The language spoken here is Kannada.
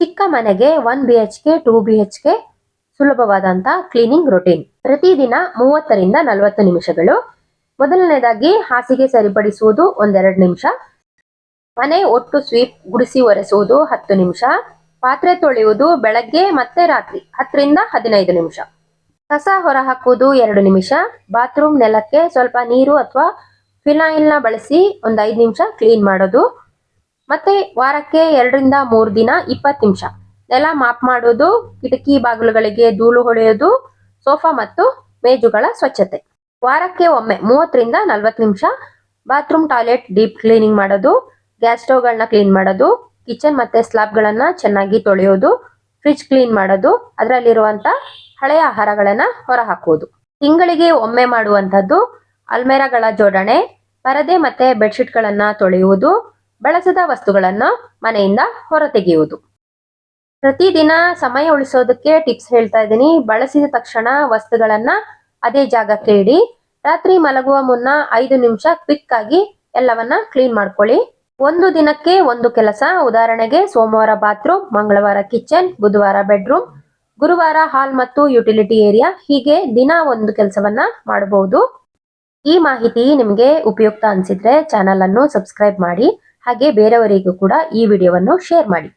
ಚಿಕ್ಕ ಮನೆಗೆ one B H K two B H K ಸುಲಭವಾದಂತ cleaning routine ಪ್ರತಿದಿನ ಮೂವತ್ತರಿಂದ ನಲವತ್ತು ನಿಮಿಷಗಳು. ಮೊದಲನೇದಾಗಿ ಹಾಸಿಗೆ ಸರಿಪಡಿಸುವುದು ಒಂದೆರಡು ನಿಮಿಷ. ಮನೆ ಒಟ್ಟು ಸ್ವೀಪ್ ಗುಡಿಸಿ ಒರೆಸುವುದು ಹತ್ತು ನಿಮಿಷ. ಪಾತ್ರೆ ತೊಳೆಯುವುದು ಬೆಳಗ್ಗೆ ಮತ್ತೆ ರಾತ್ರಿ ಹತ್ತರಿಂದ ಹದಿನೈದು ನಿಮಿಷ. ಕಸ ಹೊರ ಹಾಕುವುದು ಎರಡು ನಿಮಿಷ. ಬಾತ್ರೂಮ್ ನೆಲಕ್ಕೆ ಸ್ವಲ್ಪ ನೀರು ಅಥವಾ ಫಿನಾಯಿಲ್ನ ಬಳಸಿ ಒಂದು ಐದು ನಿಮಿಷ ಕ್ಲೀನ್ ಮಾಡೋದು. ಮತ್ತೆ ವಾರಕ್ಕೆ ಎರಡರಿಂದ ಮೂರು ದಿನ ಇಪ್ಪತ್ತು ನಿಮಿಷ. ನೆಲ ಮಾಪ್ ಮಾಡೋದು, ಕಿಟಕಿ ಬಾಗಿಲುಗಳಿಗೆ ಧೂಳು ಹೊಡೆಯೋದು ಸೋಫಾ ಮತ್ತು ಮೇಜುಗಳ ಸ್ವಚ್ಛತೆ. ವಾರಕ್ಕೆ ಒಮ್ಮೆ ಮೂವತ್ತರಿಂದ ನಲವತ್ತು ನಿಮಿಷ. ಬಾತ್ರೂಮ್, ಟಾಯ್ಲೆಟ್, ಡೀಪ್ ಕ್ಲೀನಿಂಗ್ ಮಾಡೋದು, ಗ್ಯಾಸ್ ಸ್ಟವ್ಗಳನ್ನ ಕ್ಲೀನ್ ಮಾಡೋದು, ಕಿಚನ್ ಮತ್ತೆ ಸ್ಲಾಬ್ಗಳನ್ನ ಚೆನ್ನಾಗಿ ತೊಳೆಯೋದು ಫ್ರಿಡ್ಜ್ ಕ್ಲೀನ್ ಮಾಡೋದು, ಅದರಲ್ಲಿರುವಂತ ಹಳೆಯ ಆಹಾರಗಳನ್ನ ಹೊರ ಹಾಕುವುದು ತಿಂಗಳಿಗೆ ಒಮ್ಮೆ ಮಾಡುವಂತದ್ದು ಅಲ್ಮೆರಾಗಳ ಜೋಡಣೆ, ಪರದೆ ಮತ್ತೆ ಬೆಡ್ಶೀಟ್ಗಳನ್ನ ತೊಳೆಯುವುದು ಬಳಸದ ವಸ್ತುಗಳನ್ನು ಮನೆಯಿಂದ ಹೊರತೆಗೆಯುವುದು. ಪ್ರತಿದಿನ ಸಮಯ ಉಳಿಸೋದಕ್ಕೆ ಟಿಪ್ಸ್ ಹೇಳ್ತಾ ಇದ್ದೀನಿ. ಬಳಸಿದ ತಕ್ಷಣ ವಸ್ತುಗಳನ್ನ ಅದೇ ಜಾಗಕ್ಕೆ ಇಡಿ. ರಾತ್ರಿ ಮಲಗುವ ಮುನ್ನ ಐದು ನಿಮಿಷ ಕ್ವಿಕ್ ಆಗಿ ಎಲ್ಲವನ್ನ ಕ್ಲೀನ್ ಮಾಡ್ಕೊಳ್ಳಿ. ಒಂದು ದಿನಕ್ಕೆ ಒಂದು ಕೆಲಸ. ಉದಾಹರಣೆಗೆ ಸೋಮವಾರ ಬಾತ್ರೂಮ್, ಮಂಗಳವಾರ ಕಿಚನ್, ಬುಧವಾರ ಬೆಡ್ರೂಮ್, ಗುರುವಾರ ಹಾಲ್ ಮತ್ತು ಯುಟಿಲಿಟಿ ಏರಿಯಾ. ಹೀಗೆ ದಿನ ಒಂದು ಕೆಲಸವನ್ನ ಮಾಡಬಹುದು. ಈ ಮಾಹಿತಿ ನಿಮಗೆ ಉಪಯುಕ್ತ ಅನಿಸಿದ್ರೆ ಚಾನಲ್ ಅನ್ನು ಸಬ್ಸ್ಕ್ರೈಬ್ ಮಾಡಿ. ಹಾಗೆ ಬೇರೆಯವರಿಗೂ ಕೂಡ ಈ ವಿಡಿಯೋವನ್ನು ಶೇರ್ ಮಾಡಿ.